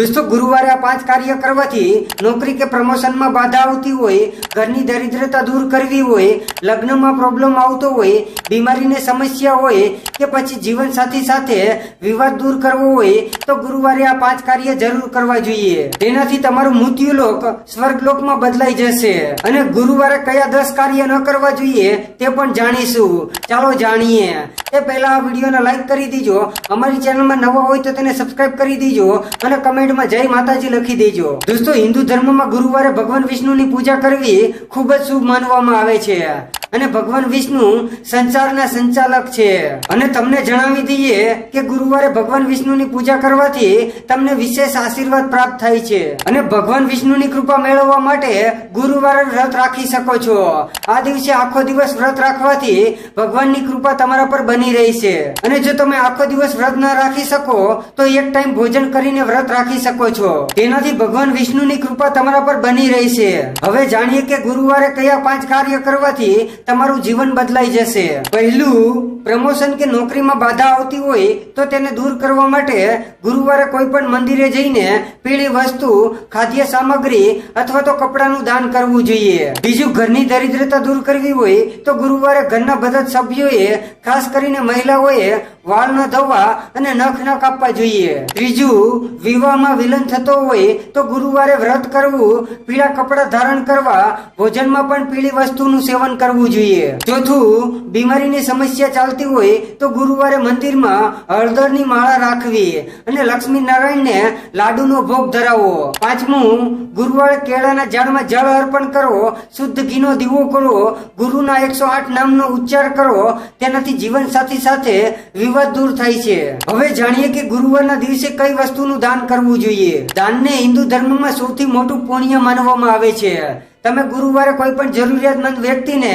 દોસ્તો ગુરુવારે આ પાંચ કાર્ય કરવાથી નોકરી કે પ્રમોશનમાં બાધા આવતી હોય, ઘરની દરિદ્રતા દૂર કરવી હોય, લગ્નમાં પ્રોબ્લેમ આવતો હોય, બીમારીને સમસ્યા હોય કે પછી જીવન સાથી સાથે વિવાદ દૂર કરવો હોય, તો ગુરુવારે આ પાંચ કાર્ય જરૂર કરવા જોઈએ. તેનાથી તમારું મૃત્યુલોક સ્વર્ગલોકમાં બદલાઈ જશે. અને ગુરુવારે કયા દસ કાર્ય ન કરવા જોઈએ તે પણ જાણીશું. ચાલો જાણીએ. એ પહેલા આ વિડીયોને લાઈક કરી દીજો. અમારી ચેનલમાં નવા હોય તો તેને સબસ્ક્રાઇબ કરી દીજો અને કમેન્ટમાં જય માતાજી લખી દેજો. દોસ્તો, હિન્દુ ધર્મમાં ગુરુવારે ભગવાન વિષ્ણુની પૂજા કરવી ખૂબ જ શુભ માનવામાં આવે છે. અને ભગવાન વિષ્ણુ સંસારના સંચાલક છે. અને તમને જણાવી દઈએ કે ગુરુવારે ભગવાન વિષ્ણુની પૂજા કરવાથી તમને વિશેષ આશીર્વાદ પ્રાપ્ત થાય છે. અને ભગવાન વિષ્ણુની કૃપા મેળવવા માટે ગુરુવારે વ્રત રાખી શકો છો. આ દિવસે આખો દિવસ વ્રત રાખવાથી ભગવાનની કૃપા તમારા પર બની રહી છે. અને જો તમે આખો દિવસ વ્રત ન રાખી શકો, તો એક ટાઈમ ભોજન કરીને વ્રત રાખી શકો છો. તેનાથી ભગવાન વિષ્ણુની કૃપા તમારા પર બની રહી છે. હવે જાણીએ કે ગુરુવારે કયા પાંચ કાર્ય કરવાથી તમારું જીવન બદલાઈ જશે. પહેલું, પ્રમોશન કે નોકરીમાં બાધા આવતી હોય તો તેને દૂર કરવા માટે ગુરુવારે કોઈ પણ મંદિરે જઈને પીળી વસ્તુ, ખાદ્ય સામગ્રી અથવા તો કપડાનું દાન કરવું જોઈએ. બીજું, ઘરની દરિદ્રતા દૂર કરવી હોય તો ગુરુવારે ઘરના બધા સભ્યોએ, ખાસ કરીને મહિલાઓએ વાળ ન ધોવા અને નખ ન કાપવા જોઈએ. ત્રીજું, વિવાહમાં વિલન થતો હોય તો ગુરુવારે વ્રત કરવું, પીળા કપડા ધારણ કરવા, ભોજનમાં પણ પીળી વસ્તુનું સેવન કરવું જોઈએ. ચોથું, બીમારીની સમસ્યા ચાલતી હોય તો ગુરુવારે મંદિરમાં હળદરની માળા રાખવી અને લક્ષ્મી નારાયણને લાડુનો ભોગ ધરાવો. પાંચમું, ગુરુવારે કેળાના ઝાડમાં જળ અર્પણ કરો, શુદ્ધ ઘીનો દીવો કરો, ગુરુના એકસો આઠ નામનો ઉચ્ચાર કરો, તેનાથી જીવન સાથી સાથે વિવાદ દૂર થાય છે. હવે જાણીએ કે ગુરુવારના દિવસે કઈ વસ્તુનું દાન કરવું જોઈએ. દાનને હિન્દુ ધર્મમાં સૌથી મોટું પુણ્ય માનવામાં આવે છે. તમે ગુરુવારે કોઈ પણ જરૂરિયાતમંદ વ્યક્તિને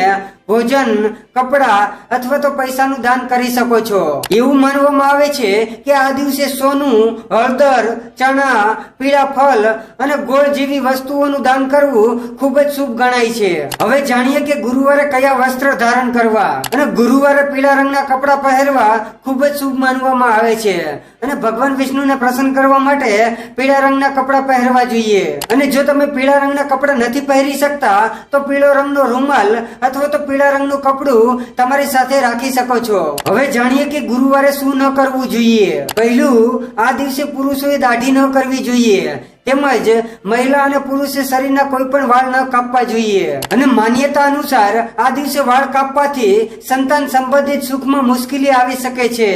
ભોજન, કપડા અથવા તો પૈસાનું દાન કરી શકો છો. એવું માનવામાં આવે છે કે આ દિવસે સોનું, હળદર, ચણા, પીળા ફળ અને ગોળ જેવી વસ્તુઓનું દાન કરવું ખૂબ જ શુભ ગણાય છે. હવે જાણીએ કે ગુરુવારે કયા વસ્ત્ર ધારણ કરવા અને ગુરુવારે પીળા રંગના કપડા પહેરવા ખૂબ જ શુભ માનવામાં આવે છે. અને ભગવાન વિષ્ણુને પ્રસન્ન કરવા માટે પીળા રંગના કપડા પહેરવા જોઈએ. અને જો તમે પીળા રંગના કપડા નથી પહેરી શકતા, તો પીળો રંગનો રૂમાલ અથવા તો પીળા રંગનું કપડું તમારી સાથે રાખી શકો છો. હવે જાણીએ કે ગુરુવારે શું ન કરવું જોઈએ. પહેલું, આ દિવસે પુરુષોએ દાઢી ન કરવી જોઈએ. તેમજ મહિલા અને પુરુષે શરીરના કોઈ પણ વાળ ન કાપવા જોઈએ. અને માન્યતા અનુસાર આ દિવસે વાળ કાપવાથી સંતાન સંબંધિત સુખમાં મુશ્કેલી આવી શકે છે.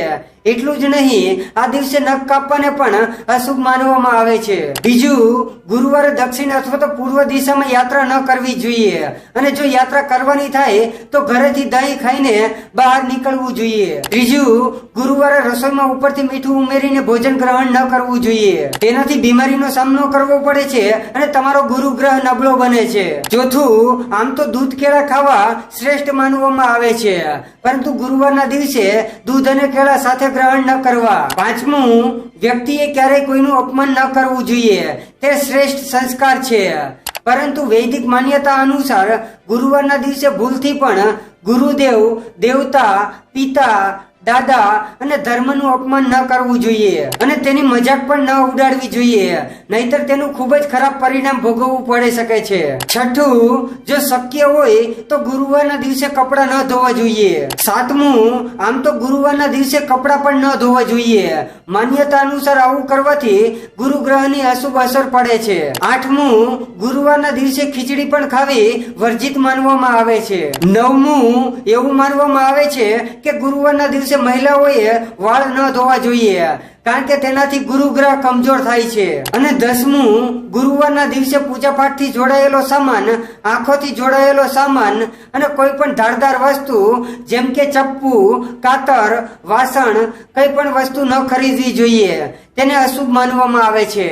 એટલું જ નહીં, આ દિવસે નખ કાપવાને પણ અશુભ માનવામાં આવે છે. બીજું, ગુરુવારે દક્ષિણ અથવા તો પૂર્વ દિશામાં યાત્રા ન કરવી જોઈએ. અને જો યાત્રા કરવાની થાય, તો ઘરેથી દહીં ખાઈને બહાર નીકળવું જોઈએ. ત્રીજું, ગુરુવારે રસોઈમાં ઉપરથી મીઠું ઉમેરીને ભોજન ગ્રહણ ન કરવું જોઈએ. તેનાથી બીમારીનો સામનો કરવો પડે છે અને તમારો ગુરુ ગ્રહ નબળો બને છે. ચોથું, આમ તો દૂધ કેળા ખાવા શ્રેષ્ઠ માનવામાં આવે છે. પરંતુ ગુરુવારના દિવસે દૂધ અને કેળા સાથે ગ્રહણ ન કરવા. પાંચમું, વ્યક્તિએ ક્યારેય કોઈનું અપમાન ન કરવું જોઈએ. તે શ્રેષ્ઠ સંસ્કાર છે. પરંતુ વૈદિક માન્યતા અનુસાર ગુરુવારના દિવસે ભૂલથી પણ ગુરુદેવ, દેવતા, પિતા દાદા, અને ધર્મનું અપમાન ન કરવું જોઈએ, અને તેની મજાક પણ ન ઉડાડવી જોઈએ, નહીતર તેનું ખૂબ જ ખરાબ પરિણામ ભોગવવું પડી શકે છે. છઠ્ઠું, જો શક્ય હોય, તો ગુરુવારના દિવસે કપડાં ન ધોવા જોઈએ. સાતમું, આમ તો ગુરુવારના દિવસે કપડાં પણ ન ધોવા જોઈએ. માન્યતા અનુસાર આવું કરવાથી ગુરુ ગ્રહની અશુભ અસર પડે છે. આઠમું, ગુરુવારના દિવસે ખીચડી પણ ખાવી વર્જિત માનવામાં આવે છે. નવમું, એવું માનવામાં આવે છે કે ગુરુવારના દિવસે દિવસે મહિલાઓએ વાળ ન ધોવા જોઈએ, કારણ કે તેનાથી ગુરુગ્રહ કમજોર થાય છે. અને દસમું, ગુરુવારના દિવસે પૂજા પાઠથી જોડાયેલો સામાન, આંખોથી જોડાયેલો સામાન અને કોઈ પણ ધારદાર વસ્તુ, જેમ કે ચપ્પુ, કાતર, વાસણ કઈ પણ વસ્તુ ન ખરીદવી જોઈએ. તેને અશુભ માનવામાં આવે છે.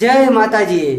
જય માતાજી.